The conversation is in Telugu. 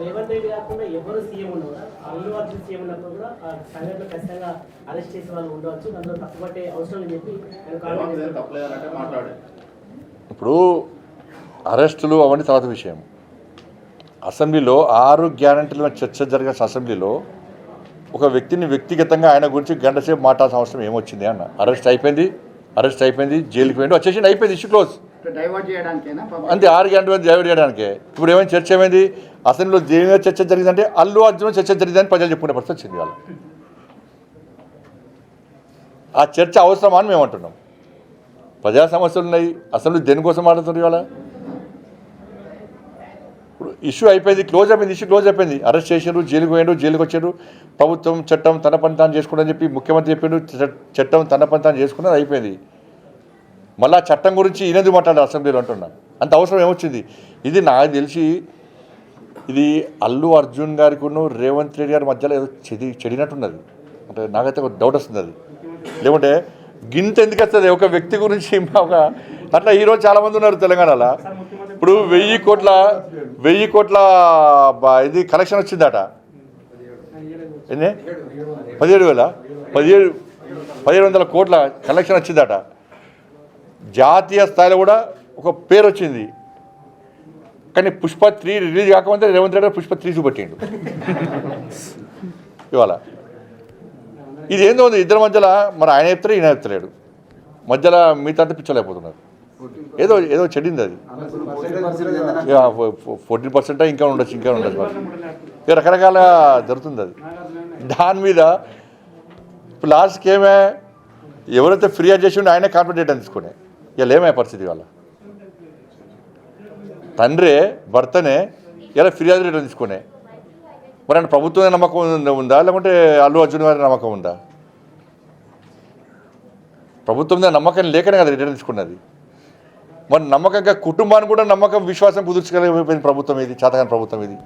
రేవంత్ రెడ్డి కాకుండా ఎవరు సీఎం అల్లు అర్జున్ సీఎం ఉన్నప్పుడు కూడా ఆ సంఘటన ఖచ్చితంగా అరెస్ట్ చేసే వాళ్ళు ఉండవచ్చు. దాంట్లో తప్పుపట్టే అవసరం అని చెప్పి ఇప్పుడు అరెస్టులు అవన్నీ తర్వాత విషయం. అసెంబ్లీలో ఆరు గ్యారంటీల చర్చ జరిగిన అసెంబ్లీలో ఒక వ్యక్తిని వ్యక్తిగతంగా ఆయన గురించి గంట సేపు మాట్లాడాల్సిన అవసరం ఏమొచ్చింది అన్న. అరెస్ట్ అయిపోయింది అరెస్ట్ అయిపోయింది జైలుకి పోయింది వచ్చేసి అయిపోయింది ఇష్యూ క్లోజ్? అంతే ఆరు గంటల డైవర్ట్ చేయడానికి. ఇప్పుడు ఏమైనా చర్చ ఏమైంది? అసెంబ్లీలో దేని మీద చర్చ జరిగిందంటే అల్లు అర్జున్ చర్చ జరిగిందని ప్రజలు చెప్పుకునే పరిస్థితి వచ్చింది వాళ్ళు ఆ చర్చ అవసరమా అని మేము అంటున్నాం. ప్రజా సమస్యలు ఉన్నాయి. అసెంబ్లీ దేనికోసం మాట్లాడుతున్నారు ఇవాళ? ఇప్పుడు ఇష్యూ అయిపోయింది క్లోజ్ అయిపోయింది ఇష్యూ క్లోజ్ అయిపోయింది. అరెస్ట్ చేసారు జైలుకు పోయాడు జైలుకు వచ్చారు. ప్రభుత్వం చట్టం తన పని తాను చేసుకుని చెప్పి ముఖ్యమంత్రి చెప్పిండు చ- చట్టం తన పని తాను చేసుకున్నది అయిపోయింది. మళ్ళీ ఆ చట్టం గురించి ఈయనది మాట్లాడారు అసెంబ్లీలో అంటున్నా? అంత అవసరం ఏమొచ్చింది? ఇది నాకు తెలిసి ఇది అల్లు అర్జున్ గారికును రేవంత్ రెడ్డి గారి మధ్యలో ఏదో చెడి చెడినట్టున్నది. అంటే నాకైతే ఒక డౌట్ వస్తుంది అది. లేకుంటే గింత ఎందుకు వస్తుంది? ఒక వ్యక్తి గురించి ఒక అట్లా ఈరోజు చాలామంది ఉన్నారు తెలంగాణలో. ఇప్పుడు వెయ్యి కోట్ల వెయ్యి కోట్ల ఇది కలెక్షన్ వచ్చిందట. ఎన్ని పదిహేడు వేల? పదిహేడు పదిహేడు వందల కోట్ల కలెక్షన్ వచ్చిందట. జాతీయ స్థాయిలో కూడా ఒక పేరు వచ్చింది. కానీ పుష్ప త్రీ రిలీజ్ కాకముందే రేవంత్ రెడ్డి పుష్ప త్రీ చూపెట్టిండు. ఇవాళ. ఇది ఏందో ఉంది ఇద్దరి మధ్యలో మరి ఆయన చెప్తారు ఈయన చెప్తలేడు. మధ్యలో మిగతా పిచ్చలేకపోతున్నారు ఏదో ఏదో చెడింది అది. ఫోర్టీన్ పర్సెంట్ ఇంకా ఉండొచ్చు ఇంకా ఉండొచ్చు ఇక రకరకాల జరుగుతుంది అది. దాని మీద ఇప్పుడు లాస్ట్కి ఏమే ఎవరైతే ఫిర్యాదు చేసి ఉండే ఆయనే కాన్ఫిడెంట్ అని తీసుకునే. ఇలా ఏమే పరిస్థితి వాళ్ళ తండ్రే భర్తనే ఇలా ఫిర్యాదు రేట్లు తీసుకునే. మరి అంటే ప్రభుత్వం నమ్మకం ఉందా- లేకుంటే అల్లు అర్జున్ గారి నమ్మకం ఉందా? ప్రభుత్వం మీద నమ్మకం లేకనే కదా రిటర్న్ తీసుకున్నది. మరి నమ్మకంగా కుటుంబాన్ని కూడా నమ్మకం విశ్వాసం కుదుర్చగలిగిపోయింది ప్రభుత్వం ఇది చేతకాని ప్రభుత్వం ఇది.